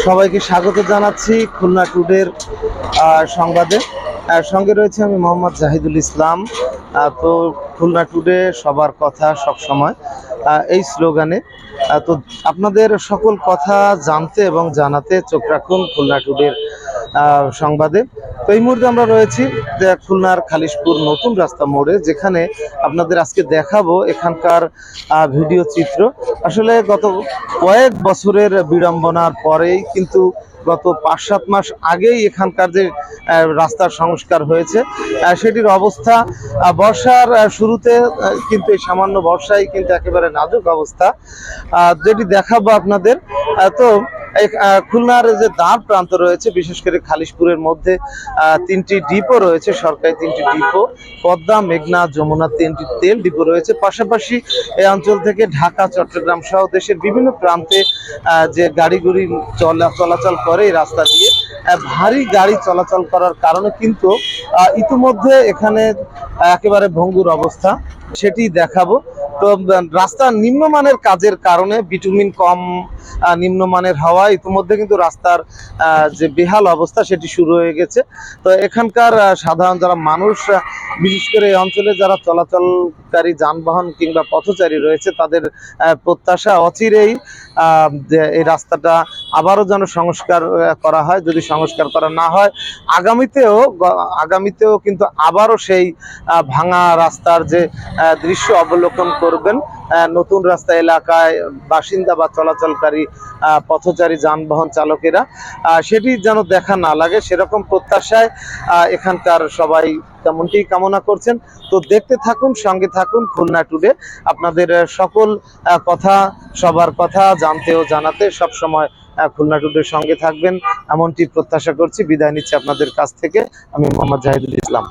সবাইকে স্বাগত জানাচ্ছি খুলনা টুডের সংবাদে। আর সঙ্গে রয়েছে আমি মোহাম্মদ জাহিদুল ইসলাম। তো খুলনা টুডে সবার কথা সব সময় এই স্লোগানে। তো আপনাদের সকল কথা জানতে এবং জানাতে চোখ রাখুন খুলনা টুডের সংবাদে। এই মুহূর্তে আমরা রয়েছি খুলনার খালিশপুর নতুন রাস্তা মোড়ে, যেখানে আপনাদের আজকে দেখাবো এখানকার ভিডিও চিত্র। আসলে গত কয়েক বছরের বিড়ম্বনার পরেই কিন্তু গত পাঁচ সাত মাস আগেই এখানকার যে রাস্তার সংস্কার হয়েছে সেটির অবস্থা বর্ষার শুরুতে কিন্তু এই সামান্য বর্ষায় কিন্তু একেবারে নাজুক অবস্থা। যেটি দেখাবো আপনাদের তো খুলনার যে দাঁত প্রান্ত রয়েছে, বিশেষ করে খালিশপুরের মধ্যে তিনটি ডিপো রয়েছে, সরকারি তিনটি ডিপো, পদ্মা, মেঘনা, যমুনা তিনটি তেল ডিপো রয়েছে। পাশাপাশি এই অঞ্চল থেকে ঢাকা, চট্টগ্রাম সহ দেশের বিভিন্ন প্রান্তে যে গাড়িগুড়ি চলা চলাচল করে এই রাস্তা দিয়ে ভারী গাড়ি চলাচল করার কারণে কিন্তু ইতিমধ্যে এখানে একেবারে ভঙ্গুর অবস্থা। সেটি দেখাবো। তো রাস্তা নিম্নমানের কাজের কারণে বিটুমিন কম নিম্নমানের হওয়া, ইতিমধ্যে কিন্তু রাস্তার যে বেহাল অবস্থা, সেটি শুরু হয়ে গেছে। তো, এখানকার সাধারণ যারা মানুষ বিশেষ করে এই অঞ্চলে যারা চলাচলকারী যানবাহন কিংবা পথচারী রয়েছে, তাদের প্রত্যাশা অচিরেই এই রাস্তাটা আবারও যেন সংস্কার করা হয়। যদি সংস্কার করা না হয়, আগামীতেও আগামীতেও কিন্তু আবারও সেই ভাঙা রাস্তার যে দৃশ্য অবলোকন করবেন নতুন রাস্তা এলাকায় বাসিন্দা বা চলাচলকারী পথচারী যানবাহন চালকেরা। সেটি যেন দেখা না লাগে, সেরকম প্রত্যাশায় এখানকার সবাই তেমনটি কামনা করছেন। তো দেখতে থাকুন, সঙ্গে থাকুন খুলনা টুডে। আপনাদের সকল কথা, সবার কথা জানতে ও জানাতে সব সময় খুলনা টুডের সঙ্গে থাকবেন। এমনটি প্রত্যাশা করছি। বিদায় নিচ্ছি আপনাদের কাছ থেকে। আমি মোহাম্মদ জাহিদুল ইসলাম।